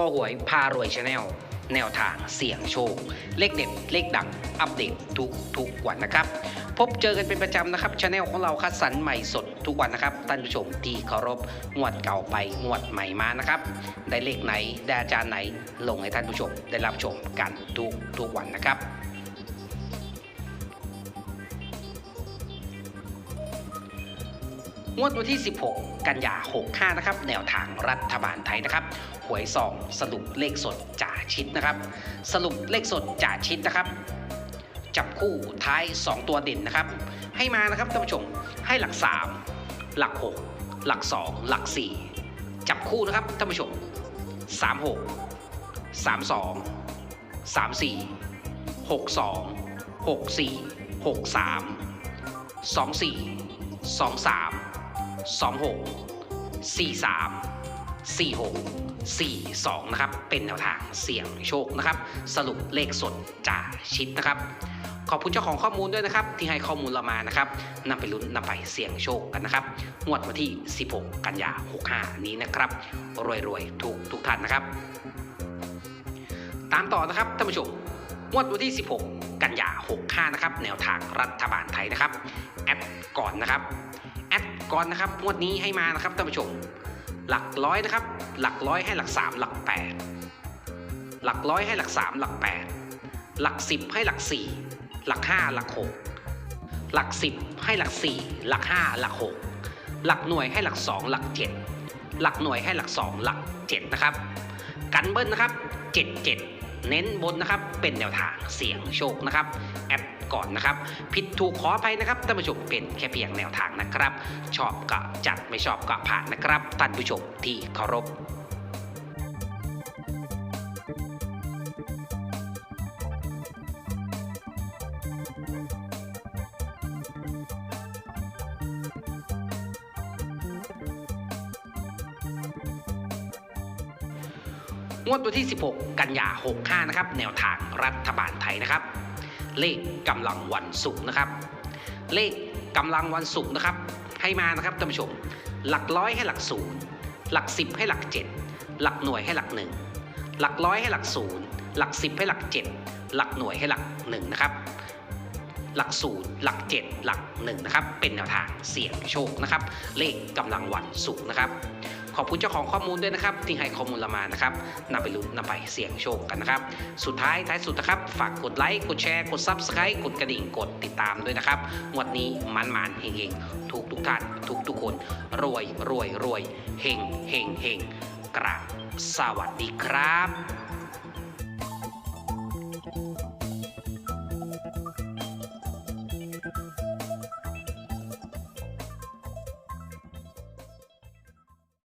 อหวยพารวยชาแนลแนวทางเสี่ยงโชค เลขเด็ด เลขดัง อัปเดตทุกทุกวันนะครับ พบเจอกันเป็นประจำนะครับชาแนลของเราคัดสรรใหม่สดทุกวันนะครับท่านผู้ชมที่เคารพงวดเก่าไปงวดใหม่มานะครับ ได้เลขไหน ได้อาจารย์ไหนลงให้ท่านผู้ชมได้รับชมกันทุกทุกวันนะครับ งวดวันที่ 16 กันยา 65 นะครับ แนวทางรัฐบาลไทยนะครับ หวยซองสรุปเลขสดจ่าชิดนะครับ สรุปเลขสดจ่าชิดนะครับ จับคู่ท้าย 2 ตัวเด่นนะครับ ให้มานะครับท่านผู้ชม ให้หลัก 3 หลัก 6 หลัก 2 หลัก 4 จับคู่นะครับท่านผู้ชม 36 32 34 62 64 63 24 23 26 43 46 42 นะครับ เป็นแนวทางเสี่ยงโชคนะครับ สรุปเลขสดจ่าชิดนะครับ ขอบคุณเจ้าของข้อมูลด้วยนะครับ ที่ให้ข้อมูลเรามานะครับนำไปลุ้นนำไปเสี่ยงโชคกันนะครับงวดวันที่ 16 กันยา65 นี้นะครับ รวยๆ ทุกทุกท่านนะครับ ตามต่อนะครับท่านผู้ชมงวดวันที่ 16 กันยา65 นะครับ แนวทางรัฐบาลไทยนะครับ แอดก่อนนะครับ ก่อนนะครับงวดนี้ให้มานะครับท่านผู้ชม หลักร้อยนะครับ หลักร้อยให้หลัก 3 หลัก 8 หลักร้อยให้หลัก 3 หลัก 8 หลัก 10 ให้หลัก 4 หลัก 5 หลัก 6 หลัก 10 ให้หลัก 4 หลัก 5 หลัก 6 หลักหน่วยให้หลัก 2 หลัก 7 หลักหน่วยให้หลัก 2 หลัก 7 นะครับ กันเบิ้ลนะครับ 77 เน้นบนนะครับ เป็นแนวทางเสียงโชคนะครับ แอปก่อนนะครับ ผิดถูกขออภัยนะครับท่านผู้ชมเป็นแค่เพียงแนวทางนะครับ ชอบก็จัดไม่ชอบก็ผ่านนะครับท่านผู้ชมที่เคารพ งวดวันที่ 16 กันยา 65 นะครับ แนวทางรัฐบาลไทยนะครับ เลขกำลังวันศุกร์นะครับ เลขกำลังวันศุกร์นะครับ ให้มานะครับท่านผู้ชม หลักร้อยให้หลักศูนย์หลักสิบให้หลักเจ็ดหลักหน่วยให้หลักหนึ่งหลักร้อยให้หลักศูนย์หลักสิบให้หลักเจ็ดหลักหน่วยให้หลักหนึ่งนะครับ หลักศูนย์หลักเจ็ดหลักหนึ่งนะครับ เป็นแนวทางเสี่ยงโชคนะครับ เลขกำลังวันศุกร์นะครับ ขอบคุณเจ้าของข้อมูลด้วยนะครับ ที่ให้ข้อมูลเรามานะครับนำไปลุ้นนำไปเสี่ยงโชคกันนะครับ สุดท้ายท้ายสุดนะครับ ฝากกดไลค์ กดแชร์ กด Subscribe กดกระดิ่ง กดติดตามด้วยนะครับงวดนี้มันมันๆเฮงเฮงทุกทุกท่านทุกทุกคน รวยรวยรวยเฮงเฮงเฮงกราบสวัสดีครับ